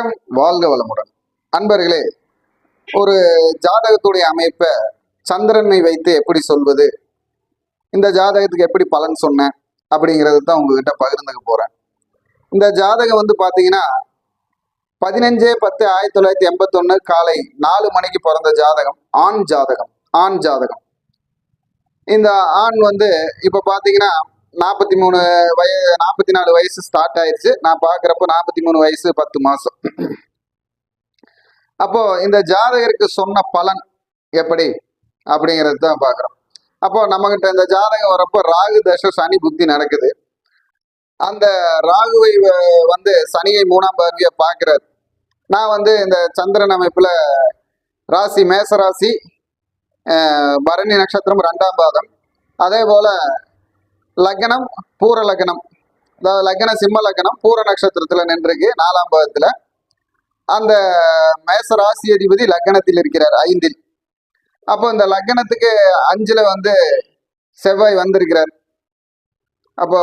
வணக்கம். வாழ்க வளமுடன். அன்பர்களே ஒரு ஜாதகத்துடைய அமைப்பை சந்திரனை வைத்து எப்படி சொல்வது? இந்த ஜாதகத்துக்கு எப்படி பலன் சொன்னேன்? அப்படிங்கிறது தான் உங்ககிட்ட பகிர்ந்துக்க போறேன். இந்த ஜாதகம் வந்து பாத்தீங்கன்னா பதினஞ்சு பத்து ஆயிரத்தி தொள்ளாயிரத்தி எண்பத்தொன்னு காலை நாலு மணிக்கு பிறந்த ஜாதகம் ஆண் ஜாதகம் ஆண் ஜாதகம். இந்த ஆண் வந்து இப்போ பாத்தீங்கன்னா நாற்பத்தி மூணு வய நாற்பத்தி நாலு வயசு ஸ்டார்ட் ஆயிடுச்சு. நான் பார்க்குறப்போ நாற்பத்தி மூணு வயசு பத்து மாதம் அப்போ இந்த ஜாதகருக்கு சொன்ன பலன் எப்படி? அப்படிங்கிறது தான் பார்க்குறோம் அப்போ நம்மகிட்ட இந்த ஜாதகம் வரப்போ ராகு தசை சனி புத்தி நடக்குது. அந்த ராகுவை வ- வந்து சனியை மூணாம் பார்வையை பார்க்குறாரு நான் வந்து இந்த சந்திரன் அமைப்பில் ராசி மேச ராசி பரணி நட்சத்திரம் ரெண்டாம் பாதம். அதே போல லக்னம் பூர லக்னம். அதாவது லக்ன சிம்ம லக்னம் பூர நட்சத்திரத்துல நின்றுருக்கு நாலாம் பாதத்துல அந்த மேச ராசி அதிபதி லக்னத்தில் இருக்கிறார் ஐந்தில். அப்போ இந்த லக்னத்துக்கு அஞ்சுல வந்து செவ்வாய் வந்திருக்கிறார். அப்போ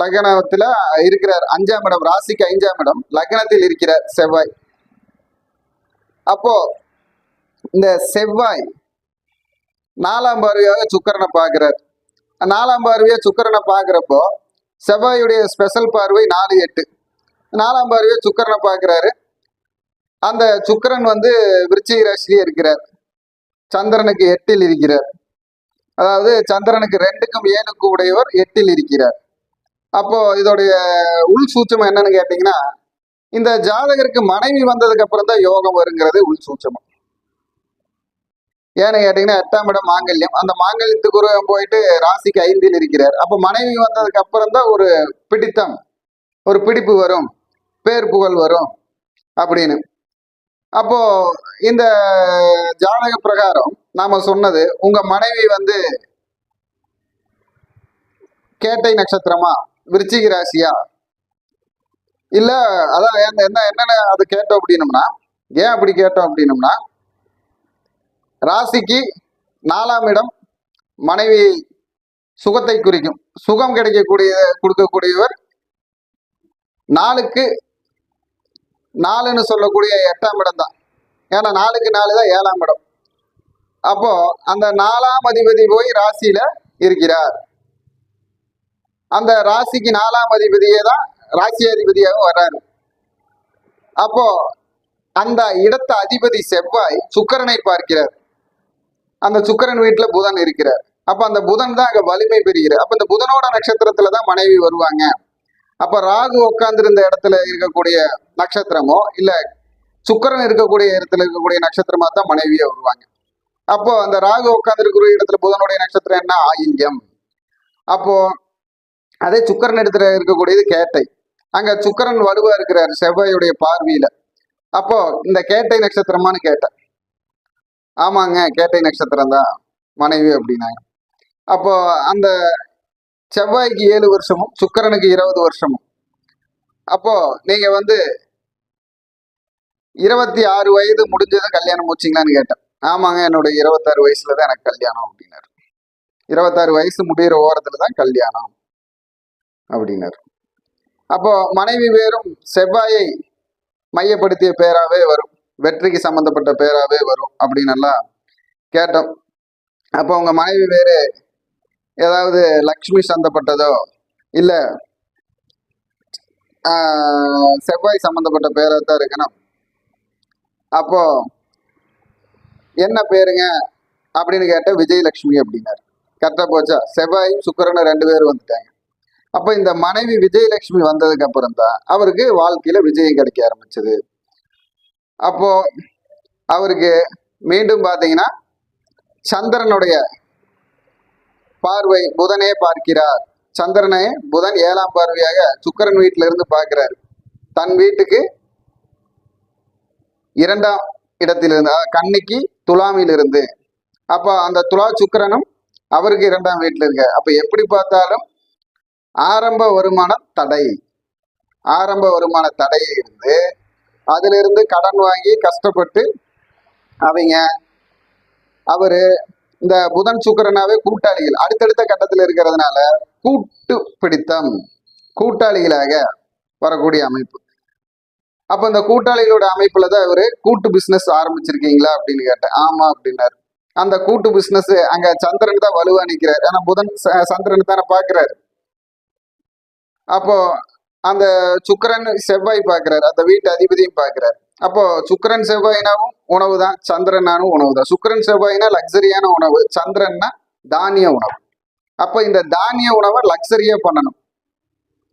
லக்னத்துல இருக்கிறார் அஞ்சாம் இடம் ராசிக்கு அஞ்சாம் இடம் லக்னத்தில் இருக்கிறார் செவ்வாய். அப்போ இந்த செவ்வாய் நாலாம் பார்வையாக சுக்கரனை பார்க்கிறார். நாலாம் பார்வையை சுக்கரனை பார்க்குறப்போ செவ்வாயுடைய ஸ்பெஷல் பார்வை நாலு எட்டு. நாலாம் பார்வையை சுக்கரனை பார்க்குறாரு. அந்த சுக்கிரன் வந்து விருச்சிக ராசியிலே இருக்கிறார். சந்திரனுக்கு எட்டில் இருக்கிறார். அதாவது சந்திரனுக்கு ரெண்டுக்கும் ஏனுக்கும் உடையவர் எட்டில் இருக்கிறார். அப்போ இதோடைய உள் சூச்சம் என்னன்னு கேட்டீங்கன்னா இந்த ஜாதகருக்கு மனைவி வந்ததுக்கு அப்புறம் தான் யோகம் வருங்கிறது உள் சூச்சமம் ஏன்னு கேட்டீங்கன்னா எட்டாம் இடம் மாங்கல்யம். அந்த மாங்கல்யத்துக்கு ஒரு போயிட்டு ராசிக்கு ஐந்தில் இருக்கிறார். அப்போ மனைவி வந்ததுக்கு அப்புறம் தான் ஒரு பிடித்தம் ஒரு பிடிப்பு வரும் பேர் புகழ் வரும் அப்படின்னு. அப்போ இந்த ஜாதக பிரகாரம் நாம சொன்னது உங்க மனைவி வந்து கேட்டை நட்சத்திரமா? விருச்சிக ராசியா? இல்ல அதான் என்ன என்ன என்னென்ன அது கேட்டோம் அப்படின்னம்னா ஏன் அப்படி கேட்டோம் அப்படின்னம்னா ராசிக்கு நாலாம் இடம் மனைவி சுகத்தை குறிக்கும். சுகம் கிடைக்கக்கூடிய கொடுக்கக்கூடியவர் நாளுக்கு நாலுன்னு சொல்லக்கூடிய எட்டாம் இடம் தான். ஏன்னா நாலுக்கு நாலு தான் ஏழாம் இடம். அப்போ அந்த நாலாம் அதிபதி போய் ராசியில இருக்கிறார். அந்த ராசிக்கு நாலாம் அதிபதியே தான் ராசி அதிபதியாகவும் வர்றாரு. அப்போ அந்த இடத்த அதிபதி செவ்வாய் சுக்கரனை பார்க்கிறார். அந்த சுக்கிரன் வீட்டில் புதன் இருக்கிறார். அப்ப அந்த புதன் தான் அங்க வலிமை பெறுகிறார். அப்ப இந்த புதனோட நட்சத்திரத்துல தான் மனைவி வருவாங்க. அப்ப ராகு உட்கார்ந்திருந்த இடத்துல இருக்கக்கூடிய நட்சத்திரமோ இல்ல சுக்கிரன் இருக்கக்கூடிய இடத்துல இருக்கக்கூடிய நட்சத்திரமா தான் மனைவியே வருவாங்க. அப்போ அந்த ராகு உட்கார்ந்திருக்கிற இடத்துல புதனுடைய நட்சத்திரம் என்ன? ஆயில்யம். அப்போ அதே சுக்கிரன் இடத்துல இருக்கக்கூடியது கேட்டை. அங்க சுக்கிரன் வலுவா இருக்கிறார் செவ்வாயுடைய பார்வையில. அப்போ இந்த கேட்டை நட்சத்திரமான்னு கேட்டேன். ஆமாங்க கேட்டை நட்சத்திரம் தான். மனைவி அப்படின்னாங்க அப்போ அந்த செவ்வாய்க்கு ஏழு வருஷமும் சுக்கரனுக்கு இருபது வருஷமும். அப்போ நீங்க வந்து இருபத்தி ஆறு வயது முடிஞ்சதும் கல்யாணம் முடிச்சிங்களான்னு கேட்டேன். ஆமாங்க என்னோட இருபத்தாறு வயசுல தான் எனக்கு கல்யாணம் அப்படின்னாரு. இருபத்தாறு வயசு முடிகிற ஓரத்துல தான் கல்யாணம் அப்படின்னாரு. அப்போ மனைவி பேரும் செவ்வாயை மையப்படுத்திய பேராவே வரும். வெற்றிக்கு சம்பந்தப்பட்ட பேராகவே வரும் அப்படின்னு எல்லாம் கேட்டோம். அப்போ உங்கள் மனைவி வேறு ஏதாவது லக்ஷ்மி சம்பந்தப்பட்டதோ இல்லை செவ்வாய் சம்மந்தப்பட்ட பேராக தான் இருக்கணும். அப்போ என்ன பேருங்க? அப்படின்னு கேட்ட விஜயலட்சுமி அப்படின்னாரு. கரெக்டாக போச்சா? செவ்வாயும் சுக்கரனும் ரெண்டு பேரும் வந்துட்டாங்க. அப்போ இந்த மனைவி விஜயலட்சுமி வந்ததுக்கு அப்புறம் தான் அவருக்கு வாழ்க்கையில் விஜயம் கிடைக்க ஆரம்பிச்சது. அப்போ அவருக்கு மீண்டும் பார்த்தீங்கன்னா சந்திரனுடைய பார்வை புதனே பார்க்கிறார். சந்திரனை புதன் ஏழாம் பார்வையாக சுக்கிரன் வீட்டில இருந்து பார்க்கிறார். தன் வீட்டுக்கு இரண்டாம் இடத்திலிருந்து அதாவது கன்னிக்கு துலாமில் அப்போ அந்த துலா சுக்கிரனும் அவருக்கு இரண்டாம் வீட்டில் இருக்க அப்ப எப்படி பார்த்தாலும் ஆரம்ப வருமான தடை. ஆரம்ப வருமான தடை இருந்து அதிலிருந்து கடன் வாங்கி கஷ்டப்பட்டு அவங்க அவர் இந்த புதன் சுக்கிரனாவே கூட்டாளிகள். அடுத்தடுத்த கட்டத்தில் இருக்கிறதுனால கூட்டு பிடித்தம் கூட்டாளிகளாக வரக்கூடிய அமைப்பு. அப்போ இந்த கூட்டாளிகளோட அமைப்புல தான் இவர் கூட்டு பிசினஸ் ஆரம்பிச்சிருக்கீங்களா அப்படின்னு கேட்டேன். ஆமா அப்படின்னாரு. அந்த கூட்டு பிசினஸ் அங்க சந்திரன் தான் வலுவா நிற்கிறார் ஏன்னா புதன் ச- சந்திரன் தானே பாக்குறாரு அப்போ அந்த சுக்கரன் செவ்வாய் பார்க்கிறார் அந்த வீட்டு அதிபதியும் பார்க்கிறார். அப்போ சுக்கிரன் செவ்வாயினாவும் உணவு தான் சந்திரனானும் உணவு தான் சுக்கரன் செவ்வாயினா லக்ஸரியான உணவு சந்திரன்னா தானிய உணவு. அப்போ இந்த தானிய உணவை லக்ஸரியா பண்ணணும்.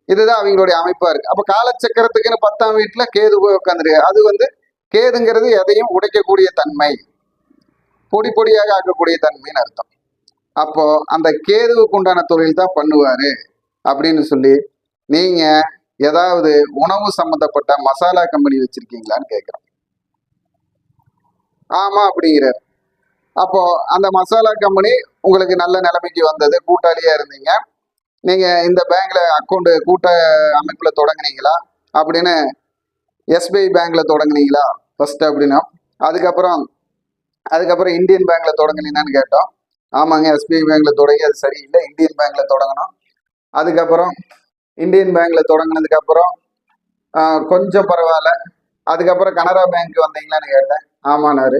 இதுதான் அவங்களுடைய அமைப்பா இருக்கு. அப்ப காலச்சக்கரத்துக்குன்னு பத்தாம் வீட்டுல கேது போய் உட்காந்துருக்கு அது வந்து கேதுங்கிறது எதையும் உடைக்கக்கூடிய தன்மை பொடி பொடியாக ஆக்கக்கூடிய தன்மைன்னு அர்த்தம். அப்போ அந்த கேதுவுக்கு உண்டான தொழில் தான் பண்ணுவாரு அப்படின்னு சொல்லி நீங்க ஏதாவது உணவு சம்பந்தப்பட்ட மசாலா கம்பெனி வச்சிருக்கீங்களான்னு கேட்குறோம் ஆமா அப்படிங்கிறார். அப்போ அந்த மசாலா கம்பெனி உங்களுக்கு நல்ல நிலைமைக்கு வந்தது கூட்டாளியா இருந்தீங்க. நீங்க இந்த பேங்க்ல அக்கௌண்ட் கூட்ட அமைப்புல தொடங்குனீங்களா? அப்படின்னு எஸ்பிஐ பேங்க்ல தொடங்குனீங்களா? ஃபர்ஸ்ட் அப்படின்னா அதுக்கப்புறம் அதுக்கப்புறம் இந்தியன் பேங்க்ல தொடங்கினீங்கன்னு கேட்டோம். ஆமாங்க எஸ்பிஐ பேங்க்ல தொடங்கி அது சரியில்லை. இந்தியன் பேங்க்ல தொடங்கணும். அதுக்கப்புறம் இந்தியன் பேங்க்ல தொடங்கினதுக்கு அப்புறம் கொஞ்சம் பரவாயில்ல. அதுக்கப்புறம் கனரா பேங்க் வந்தீங்களான்னு கேட்டேன். ஆமானாரு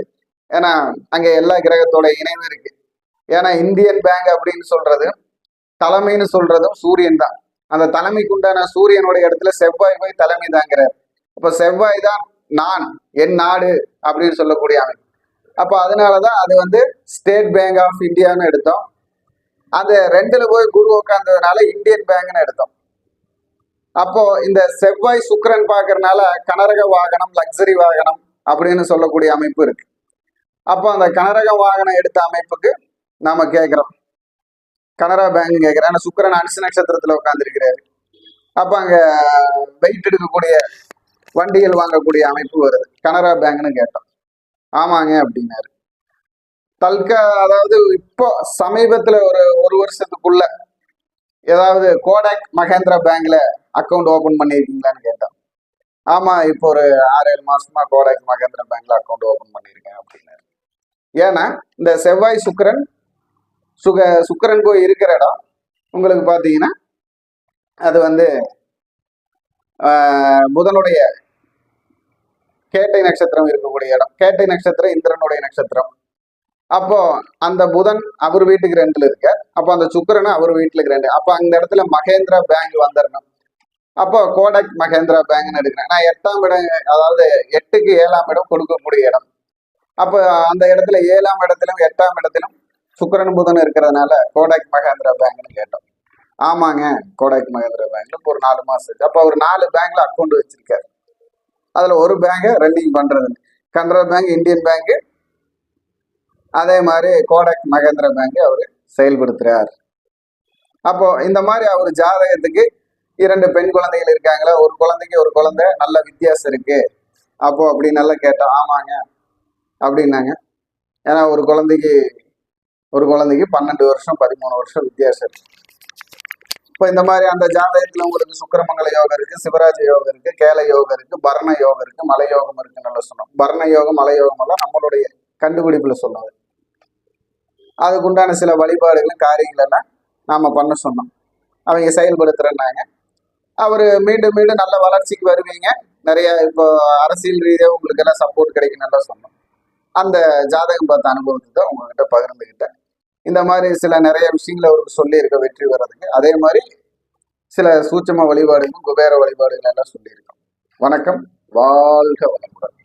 ஏன்னா அங்க எல்லா கிரகத்தோட இணைவு இருக்கு. ஏன்னா இந்தியன் பேங்க் அப்படின்னு சொல்றது தலைமைன்னு சொல்றதும் சூரியன் தான். அந்த தலைமைக்கு உண்டான சூரியனுடைய இடத்துல செவ்வாய் போய் தலைமை தாங்கிறார். அப்ப செவ்வாய் தான் நான் என் நாடு அப்படின்னு சொல்லக்கூடிய அமைப்பு. அப்போ அதனாலதான் அது வந்து ஸ்டேட் பேங்க் ஆஃப் இந்தியான்னு எடுத்தோம். அந்த ரெண்டுல போய் குரு உட்காந்ததுனால இந்தியன் பேங்க்னு எடுத்தோம். அப்போ இந்த செவ்வாய் சுக்கரன் பார்க்கறனால கனரக வாகனம் லக்ஸரி வாகனம் அப்படின்னு சொல்லக்கூடிய அமைப்பு இருக்கு. அப்போ அந்த கனரக வாகனம் எடுத்த அமைப்புக்கு நாம கேட்கிறோம். கனரா பேங்க் கேட்கிறேன். ஏன்னா சுக்கிரன் அனுசு நட்சத்திரத்துல உட்காந்துருக்கிறாரு அப்ப அங்க வெயிட் எடுக்கக்கூடிய வண்டிகள் வாங்கக்கூடிய அமைப்பு வருது. கனரா பேங்க்னு கேட்டோம். ஆமாங்க அப்படின்னாரு. தல்கா அதாவது இப்போ சமீபத்துல ஒரு ஒரு வருஷத்துக்குள்ள ஏதாவது கோடாக் மகேந்திரா பேங்க்ல அக்கௌண்ட் ஓபன் பண்ணியிருக்கீங்களான்னு கேட்டோம் ஆமா இப்போ ஒரு ஆறு ஏழு மாசமா கோடாக் மகேந்திரா பேங்க்ல அக்கௌண்ட் ஓபன் பண்ணியிருக்கேன் அப்படின்னு. ஏன்னா இந்த செவ்வாய் சுக்கரன் சுக சுக்கரன் கோயில் இருக்கிற இடம் உங்களுக்கு பார்த்தீங்கன்னா அது வந்து புதனுடைய கேட்டை நட்சத்திரம் இருக்கக்கூடிய இடம். கேட்டை நட்சத்திரம் இந்திரனுடைய நட்சத்திரம். அப்போ அந்த புதன் அவர் வீட்டுக்கு ரெண்டுல இருக்க. அப்போ அந்த சுக்கரன் அவர் வீட்டுக்கு ரெண்டு. அப்போ அந்த இடத்துல மகேந்திரா பேங்க் வந்துடணும் அப்போ கோடக் மகேந்திரா பேங்க்னு எடுக்கிறேன். நான் எட்டாம் இடம் அதாவது எட்டுக்கு ஏழாம் இடம் கொடுக்கக்கூடிய இடம். அப்போ அந்த இடத்துல ஏழாம் இடத்திலும் எட்டாம் இடத்திலும் சுக்கரன் புதன் இருக்கிறதுனால கோடக் மகேந்திரா பேங்க்னு கேட்டோம். ஆமாங்க கோடக் மகேந்திரா பேங்க்ல இப்போ ஒரு நாலு மாசம் அப்போ ஒரு நாலு பேங்க்ல அக்கௌண்ட் வச்சிருக்காரு. அதுல ஒரு பேங்கை ரன்னிங் பண்றது கனரா பேங்க் இந்தியன் பேங்க் அதே மாதிரி கோடக் மகேந்திர பேங்க் அவர் செயல்படுத்துறார். அப்போ இந்த மாதிரி அவர் ஜாதகத்துக்கு இரண்டு பெண் குழந்தைகள் இருக்காங்களா? ஒரு குழந்தைக்கு ஒரு குழந்தை நல்ல வித்தியாசம் இருக்கு. அப்போ அப்படி நல்லா கேட்டோம் ஆமாங்க அப்படின்னாங்க. ஏன்னா ஒரு குழந்தைக்கு ஒரு குழந்தைக்கு பன்னெண்டு வருஷம் பதிமூணு வருஷம் வித்தியாசம் இருக்கு. இப்போ இந்த மாதிரி அந்த ஜாதகத்தில் உங்களுக்கு சுக்கிரமங்கல யோகம் இருக்கு சிவராஜ யோகம் இருக்கு கேல யோகம் இருக்கு பரண யோகம் இருக்கு மலை யோகம் இருக்குன்னு நல்லா சொன்னோம். பரண யோகம் மலை யோகம் எல்லாம் நம்மளுடைய கண்டுபிடிப்புல சொன்னது அதுக்குண்டான சில வழிபாடுகளும் காரியங்களெல்லாம் நாம் பண்ண சொன்னோம். அவங்க செயல்படுத்துகிறேன்னாங்க அவர் மீண்டும் மீண்டும் நல்ல வளர்ச்சிக்கு வருவீங்க. நிறைய இப்போ அரசியல் ரீதியாக உங்களுக்கு எல்லாம் சப்போர்ட் கிடைக்கும் நல்லா சொன்னோம். அந்த ஜாதகம் பார்த்த அனுபவத்தை தான் உங்ககிட்ட பகிர்ந்துக்கிட்டேன். இந்த மாதிரி சில நிறைய விஷயங்களை அவருக்கு சொல்லியிருக்க வெற்றி வர்றதுக்கு அதே மாதிரி சில சூட்சம வழிபாடுகளும் குபேர வழிபாடுகள் எல்லாம் சொல்லியிருக்கோம். வணக்கம். வாழ்க வளமுடன்.